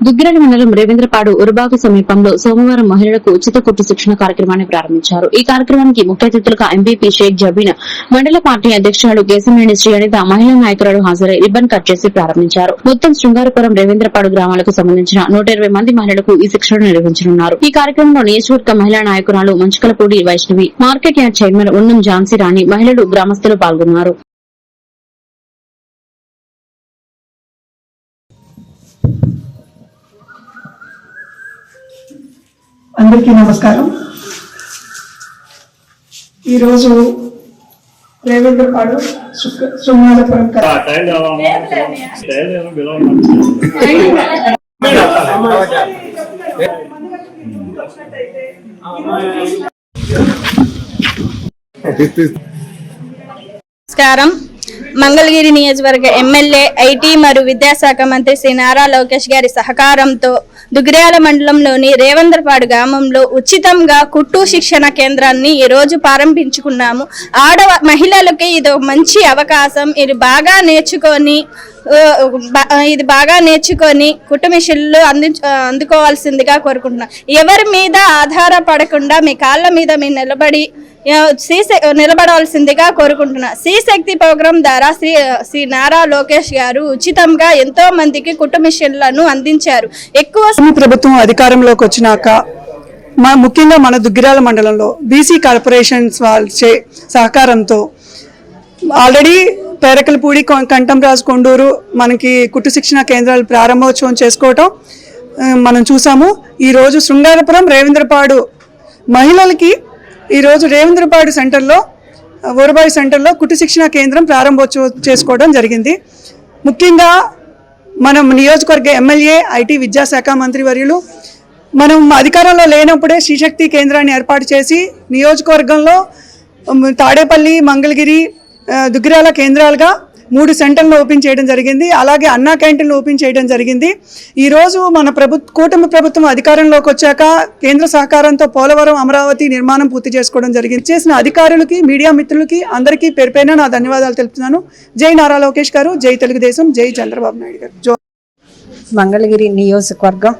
దుగ్గిరాల మండలం రేవేంద్రపాడు ఉరబాగు సమీపంలో సోమవారం మహిళలకు ఉచిత కుట్టు శిక్షణ కార్యక్రమాన్ని ప్రారంభించారు. ఈ కార్యక్రమానికి ముఖ్య అతిథులుగా ఎంపీపీ షేక్ జబీన్ మండల పార్టీ అధ్యక్షురాలు కేశమేణి శ్రీ అనిత మహిళా నాయకురాలు హాజరై రిబ్బన్ కట్ చేసి ప్రారంభించారు. మొత్తం శృంగారపురం రేవేంద్రపాడు గ్రామాలకు సంబంధించిన నూట ఇరవై మంది మహిళలకు ఈ శిక్షణ నిర్వహించనున్నారు. ఈ కార్యక్రమంలో నియోజకవర్గ మహిళా నాయకురాలు Manchukalapudi Vaishnavi market yard chairman Unnam Jhansi Rani మహిళలు గ్రామస్తులు పాల్గొన్నారు. అందరికీ నమస్కారం. ఈరోజు రేవేంద్రపాడు బిలో నమస్కారం. మంగళగిరి నియోజకవర్గ ఎమ్మెల్యే ఐటీ మరియు విద్యాశాఖ మంత్రి శ్రీ నారా లోకేష్ గారి సహకారంతో దుగ్రియాల మండలంలోని రేవంద్రపాడు గ్రామంలో ఉచితంగా కుట్టు శిక్షణ కేంద్రాన్ని ఈరోజు ప్రారంభించుకున్నాము. ఆడ మహిళలకి ఇది ఒక మంచి అవకాశం. ఇది బాగా నేర్చుకొని ఇది బాగా నేర్చుకొని కుట్టు మిషన్లు అంది అందుకోవాల్సిందిగా కోరుకుంటున్నాం. ఎవరి మీద ఆధారపడకుండా మీ కాళ్ళ మీద మీరు నిలబడి ఆ, నిలబడవలసిందిగా కోరుకుంటున్నా. శక్తి ప్రోగ్రాం ద్వారా శ్రీ శ్రీ నారా లోకేష్ గారు ఉచితంగా ఎంతో మందికి కుటుంబిషన్లను అందించారు. ఎక్కువ ప్రభుత్వం అధికారంలోకి వచ్చినాక మా ముఖ్యంగా మన దుగ్గిరాల మండలంలో బీసీ కార్పొరేషన్స్ వాళ్ళ సహకారంతో ఆల్రెడీ పేరకలపూడి కంఠం కంఠంరాజు కొండూరు మనకి కుట్టు శిక్షణ కేంద్రాలు ప్రారంభోత్సవం చేసుకోవటం మనం చూసాము. ఈరోజు శృంగారపురం రేవేంద్రపాడు మహిళలకి ఈరోజు రేవేంద్రపాడు సెంటర్లో ఊరబాయి సెంటర్లో కుట్టు శిక్షణ కేంద్రం ప్రారంభోత్సవం చేసుకోవడం జరిగింది. ముఖ్యంగా మనం నియోజకవర్గ ఎమ్మెల్యే ఐటీ విద్యాశాఖ మంత్రి వర్యులు మనం అధికారంలో లేనప్పుడే శ్రీశక్తి కేంద్రాన్ని ఏర్పాటు చేసి నియోజకవర్గంలో తాడేపల్లి మంగళగిరి దుగ్గిరాల కేంద్రాలుగా మూడు సెంటర్లు ఓపెన్ చేయడం జరిగింది. అలాగే అన్నా క్యాంటీన్లు ఓపెన్ చేయడం జరిగింది. ఈరోజు మన ప్రభు కూటమి ప్రభుత్వం అధికారంలోకి వచ్చాక కేంద్ర సహకారంతో పోలవరం అమరావతి నిర్మాణం పూర్తి చేసుకోవడం జరిగింది. చేసిన అధికారులకి మీడియా మిత్రులకి అందరికీ పేరుపైన నా ధన్యవాదాలు తెలుపుతున్నాను. జై నారా లోకేష్ గారు జై తెలుగుదేశం జై చంద్రబాబు నాయుడు గారు. జో మంగళగిరి నియోజకవర్గం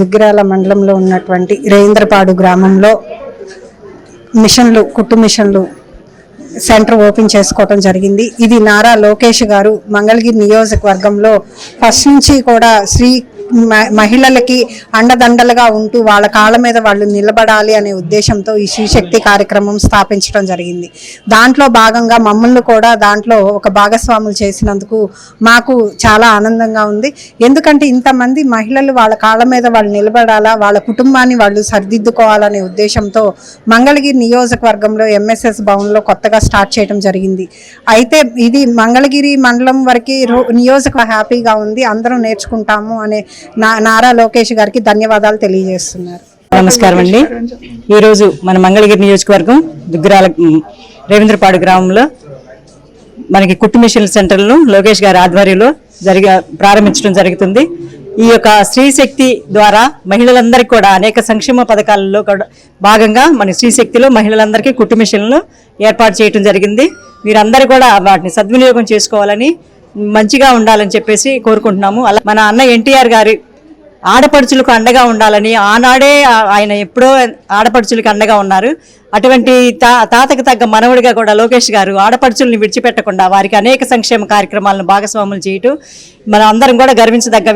దుగ్గిరాల మండలంలో ఉన్నటువంటి రేంద్రపాడు గ్రామంలో మిషన్లు కుట్టు మిషన్లు సెంటర్ ఓపెన్ చేసుకోవడం జరిగింది. ఇది నారా లోకేష్ గారు మంగళగిరి నియోజకవర్గంలో ఫస్ట్ నుంచి కూడా శ్రీ మహిళలకి అండదండలుగా ఉంటూ వాళ్ళ కాళ్ళ మీద వాళ్ళు నిలబడాలి అనే ఉద్దేశంతో ఈ శ్రీశక్తి కార్యక్రమం స్థాపించడం జరిగింది. దాంట్లో భాగంగా మమ్మల్ని కూడా దాంట్లో ఒక భాగస్వాములు చేసినందుకు మాకు చాలా ఆనందంగా ఉంది. ఎందుకంటే ఇంతమంది మహిళలు వాళ్ళ కాళ్ళ మీద వాళ్ళు నిలబడాలా వాళ్ళ కుటుంబాన్ని వాళ్ళు సరిదిద్దుకోవాలనే ఉద్దేశంతో మంగళగిరి నియోజకవర్గంలో ఎంఎస్ఎస్ భవన్లో కొత్తగా స్టార్ట్ చేయడం జరిగింది. అయితే ఇది మంగళగిరి మండలం వరకు రో- నియోజక హ్యాపీగా ఉంది అందరం నేర్చుకుంటాము అనే నారా లోకేష్ గారికి ధన్యవాదాలు తెలియజేస్తున్నారు. నమస్కారం అండి. ఈరోజు మన మంగళగిరి నియోజకవర్గం దుగ్గరాల రేవేంద్రపాడు గ్రామంలో మనకి కుట్టు మిషన్ సెంటర్లను లోకేష్ గారి ఆధ్వర్యంలో జరిగ ప్రారంభించడం జరుగుతుంది. ఈ యొక్క స్త్రీశక్తి ద్వారా మహిళలందరికీ కూడా అనేక సంక్షేమ పథకాలలో కూడా భాగంగా మన స్త్రీశక్తిలో మహిళలందరికీ కుట్టు మిషన్లు ఏర్పాటు చేయడం జరిగింది. మీరందరూ కూడా వాటిని సద్వినియోగం చేసుకోవాలని మంచిగా ఉండాలని చెప్పేసి కోరుకుంటున్నాము. అలా మన అన్న ఎన్టీఆర్ గారి ఆడపడుచులకు అండగా ఉండాలని ఆనాడే ఆయన ఎప్పుడో ఆడపడుచులకు అండగా ఉన్నారు. అటువంటి తా తాతకు తగ్గ మనవుడిగా కూడా లోకేష్ గారు ఆడపడుచుల్ని విడిచిపెట్టకుండా వారికి అనేక సంక్షేమ కార్యక్రమాలను భాగస్వాములు చేయటం మన అందరం కూడా గర్వించదగ్గ